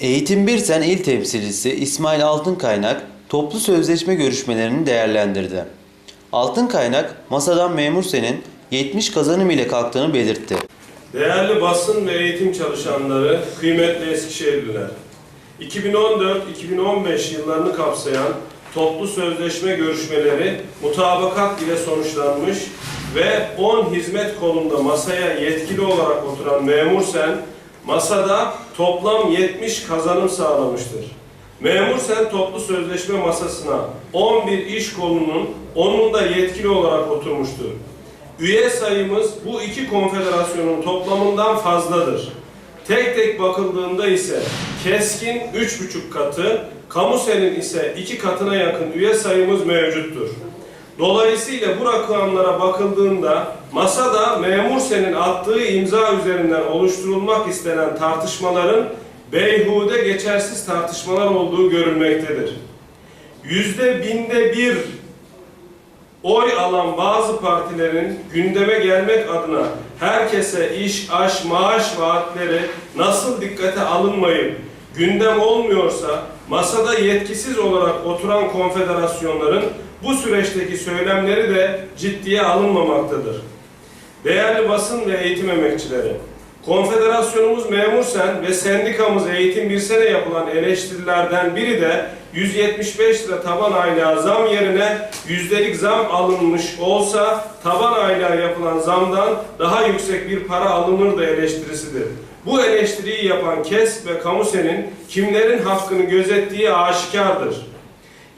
Eğitim Birsen İl Temsilcisi İsmail Altınkaynak toplu sözleşme görüşmelerini değerlendirdi. Altınkaynak masadan memur senin 70 kazanım ile kalktığını belirtti. Değerli basın ve eğitim çalışanları, kıymetli Eskişehirliler. 2014-2015 yıllarını kapsayan toplu sözleşme görüşmeleri mutabakat ile sonuçlanmış ve 10 hizmet kolunda masaya yetkili olarak oturan memur sen masada toplam 70 kazanım sağlamıştır. Memur sen toplu sözleşme masasına 11 iş kolunun 10'unda yetkili olarak oturmuştur. Üye sayımız bu iki konfederasyonun toplamından fazladır. Tek tek bakıldığında ise keskin 3,5 katı, kamusenin ise 2 katına yakın üye sayımız mevcuttur. Dolayısıyla bu rakamlara bakıldığında masada memur senin attığı imza üzerinden oluşturulmak istenen tartışmaların beyhude geçersiz tartışmalar olduğu görülmektedir. Yüzde binde bir oy alan bazı partilerin gündeme gelmek adına herkese iş, aş, maaş vaatleri nasıl dikkate alınmayıp gündem olmuyorsa masada yetkisiz olarak oturan konfederasyonların bu süreçteki söylemleri de ciddiye alınmamaktadır. Değerli basın ve eğitim emekçileri, Konfederasyonumuz memur sen ve sendikamız eğitim bir sene yapılan eleştirilerden biri de 175 lira taban aylığa zam yerine yüzdelik zam alınmış olsa taban aylığa yapılan zamdan daha yüksek bir para alınır da eleştirisidir. Bu eleştiriyi yapan KES ve Kamusen'in kimlerin hakkını gözettiği aşikardır.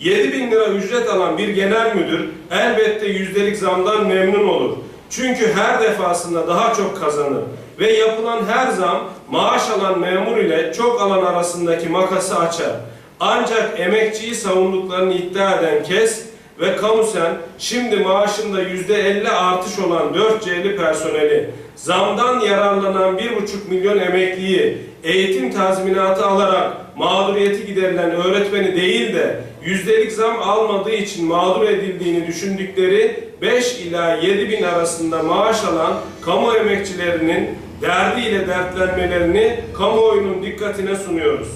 7 bin lira ücret alan bir genel müdür elbette yüzdelik zamdan memnun olur. Çünkü her defasında daha çok kazanır ve yapılan her zam maaş alan memur ile çok alan arasındaki makası açar. Ancak emekçiyi savunduklarını iddia eden KES ve Kamusen şimdi maaşında yüzde elli artış olan 4C'li personeli, zamdan yararlanan 1,5 milyon emekliyi, eğitim tazminatı alarak mağduriyeti giderilen öğretmeni değil de yüzdelik zam almadığı için mağdur edildiğini düşündükleri 5 ila 7 bin arasında maaş alan kamu emekçilerinin derdiyle dertlenmelerini kamuoyunun dikkatine sunuyoruz.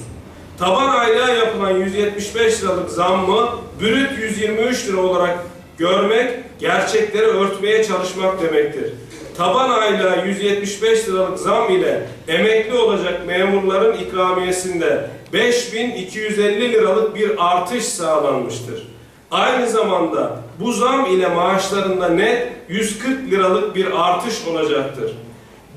Taban aylığa yapılan 175 liralık zammı bürüt 123 lira olarak görmek gerçekleri örtmeye çalışmak demektir. Taban aylığa 175 liralık zam ile emekli olacak memurların ikramiyesinde 5250 liralık bir artış sağlanmıştır. Aynı zamanda bu zam ile maaşlarında net 140 liralık bir artış olacaktır.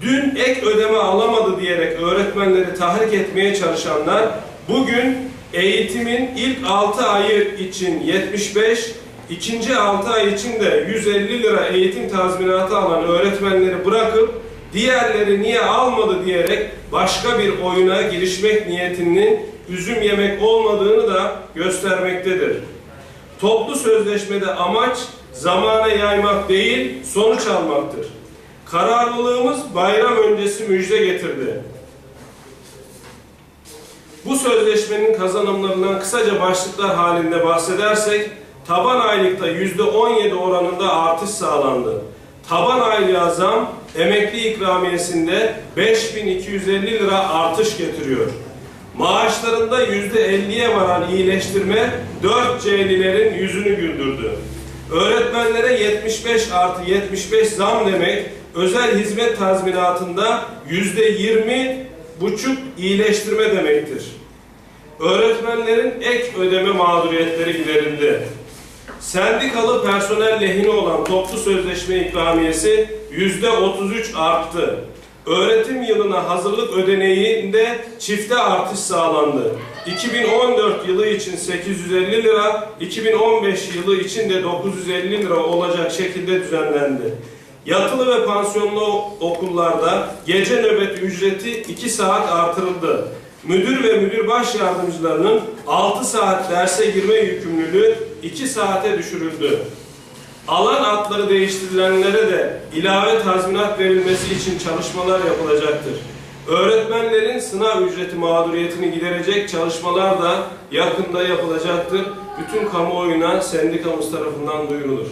Dün ek ödeme alamadı diyerek öğretmenleri tahrik etmeye çalışanlar bugün eğitimin ilk 6 ayı için 75, ikinci 6 ay için de 150 lira eğitim tazminatı alan öğretmenleri bırakıp diğerleri niye almadı diyerek başka bir oyuna girişmek niyetinin üzüm yemek olmadığını da göstermektedir. Toplu sözleşmede amaç zamana yaymak değil, sonuç almaktır. Kararlılığımız bayram öncesi müjde getirdi. Bu sözleşmenin kazanımlarından kısaca başlıklar halinde bahsedersek, taban aylıkta yüzde 17 oranında artış sağlandı. Taban aylığa zam emekli ikramiyesinde 5250 lira artış getiriyor. Maaşlarında yüzde 50'ye varan iyileştirme 4 C'lilerin yüzünü güldürdü. Öğretmenlere 75 artı 75 zam demek özel hizmet tazminatında yüzde 20 buçuk iyileştirme demektir. Öğretmenlerin ek ödeme mağduriyetleri giderildi. Sendikalı personel lehine olan toplu sözleşme ikramiyesi yüzde 33 arttı. Öğretim yılına hazırlık ödeneğinde çifte artış sağlandı. 2014 yılı için 850 lira, 2015 yılı için de 950 lira olacak şekilde düzenlendi. Yatılı ve pansiyonlu okullarda gece nöbet ücreti 2 saat artırıldı. Müdür ve müdür baş yardımcılarının 6 saat derse girme yükümlülüğü 2 saate düşürüldü. Alan atları değiştirilenlere de ilave tazminat verilmesi için çalışmalar yapılacaktır. Öğretmenlerin sınav ücreti mağduriyetini giderecek çalışmalar da yakında yapılacaktır. Bütün kamuoyuna sendikamız tarafından duyurulur.